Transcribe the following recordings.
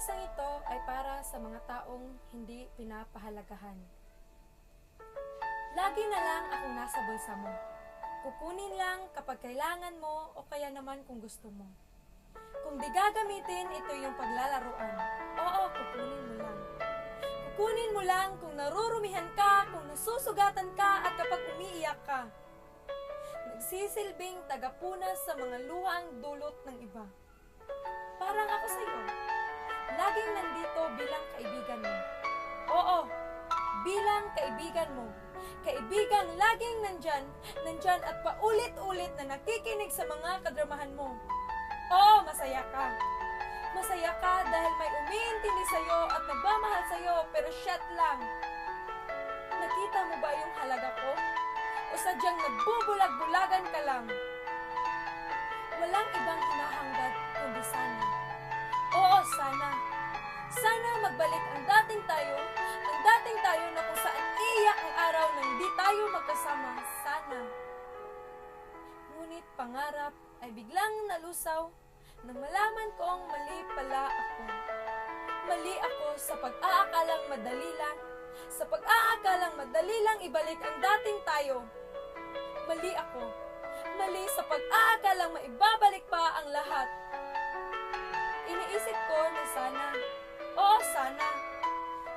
Piyesang ito ay para sa mga taong hindi pinapahalagahan. Lagi na lang akong nasa bulsa mo. Kukunin lang kapag kailangan mo o kaya naman kung gusto mo. Kung di gagamitin, ito yung paglalaruan. Oo, kukunin mo lang. Kukunin mo lang kung narurumihan ka, kung nasusugatan ka at kapag umiiyak ka. Nagsisilbing tagapunas sa mga luhang dulot ng iba. Parang ako sa iyo. Laging nandito bilang kaibigan mo. Oo, bilang kaibigan mo. Kaibigang laging nandyan, nandyan at paulit-ulit na nakikinig sa mga kadramahan mo. Oo, masaya ka. Masaya ka dahil may umiintindi sa'yo at nagmamahal sa'yo pero shit lang. Nakita mo ba yung halaga ko? O sadyang nagbubulag-bulagan ka lang? Walang ibang hinahangad kundi sana. Oo, sana. Sana magbalik ang dating tayo, ang dating tayo na kung saan iiyak ang araw na hindi tayo magkasama. Sana. Ngunit pangarap ay biglang nalusaw nang malaman kong mali pala ako. Mali ako sa pag-aakalang madali lang, sa pag-aakalang madali lang ibalik ang dating tayo. Mali ako. Mali sa pag-aakalang maibabalik pa ang lahat. Iniisip ko na sana, sana,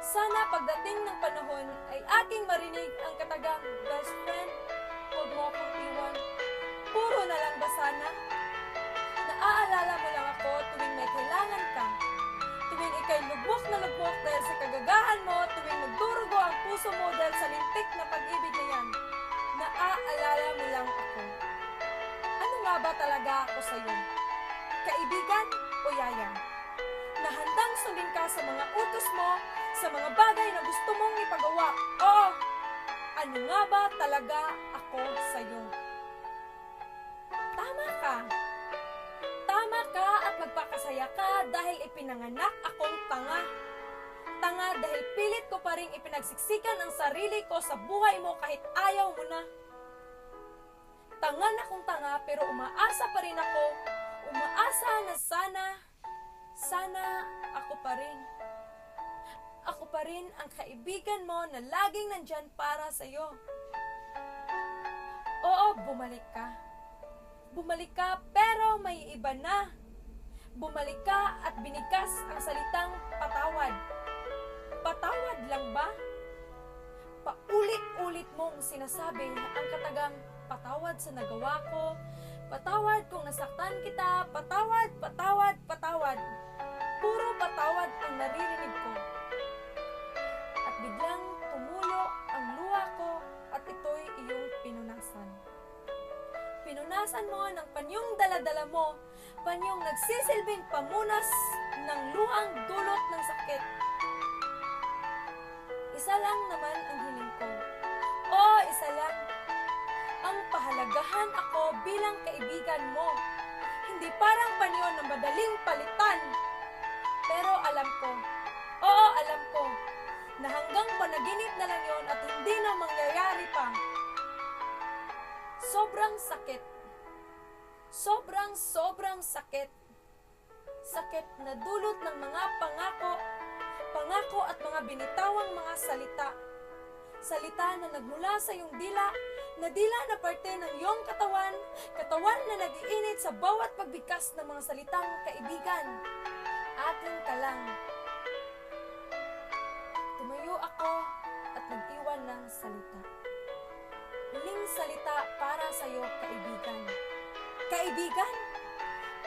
sana pagdating ng panahon ay aking marinig ang katagang best friend, huwag mo akong iwan. Puro na lang ba sana? Naaalala mo lang ako tuwing may kailangan ka. Tuwing ikay lubok na lubok dahil sa kagagahan mo, tuwing nagdurugo ang puso mo dahil sa lintik na pag-ibig na yan. Naaalala mo lang ako. Ano nga ba talaga ako sa iyo? Kaibigan o yayang? Na handang sundin ka sa mga utos mo, sa mga bagay na gusto mong ipagawa. Oo, ano nga ba talaga ako sa iyo? Tama ka. Tama ka at magpakasaya ka dahil ipinanganak akong tanga. Tanga dahil pilit ko pa rin ipinagsiksikan ang sarili ko sa buhay mo kahit ayaw mo na. Tanga na kong tanga pero umaasa pa rin ako. Umaasa na sana, sana ako pa rin. Ako pa rin ang kaibigan mo na laging nandyan para sa'yo. Oo, bumalik ka. Bumalik ka pero may iba na. Bumalik ka at binikas ang salitang patawad. Patawad lang ba? Paulit-ulit mong sinasabi ang katagang patawad sa nagawa ko, patawad kung nasaktan kita, patawad, patawad, patawad. Puro patawad ang naririnig ko. At biglang tumulo ang luha ko at ito'y iyong pinunasan. Pinunasan mo ng panyong daladala mo, panyong nagsisilbing pamunas ng luhang dulot ng sakit. Isa lang naman ang hiling ko. Oo, isa lang. Ang pahalagahan ako bilang kaibigan mo. Hindi parang panyo na madaling palitan. Pero alam ko, oo alam ko, na hanggang panaginip na lang yon at hindi na mangyayari pa. Sobrang sakit. Sobrang sobrang sakit. Sakit na dulot ng mga pangako, pangako at mga binitawang mga salita. Salita na nagmula sa iyong dila, na dila na parte ng iyong katawan, katawan na nagiinit sa bawat pagbigkas ng mga salitang kaibigan. Akin ka lang. Tumayo ako at nag-iwan ng salita. Huling salita para sa iyo, kaibigan. Kaibigan?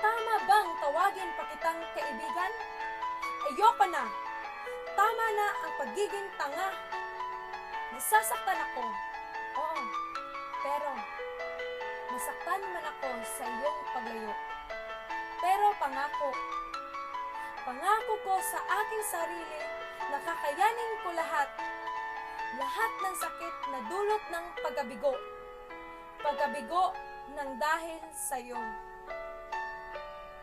Tama bang tawagin pa kitang kaibigan? Ayoko na. Tama na ang pagiging tanga. Nasasaktan ako. Oo. Pero, nasaktan man ako sa iyong paglayo. Pero pangako, pangako ko sa aking sarili na kakayanin ko lahat lahat ng sakit na dulot ng pagkabigo. Pagkabigo ng dahil sa iyo.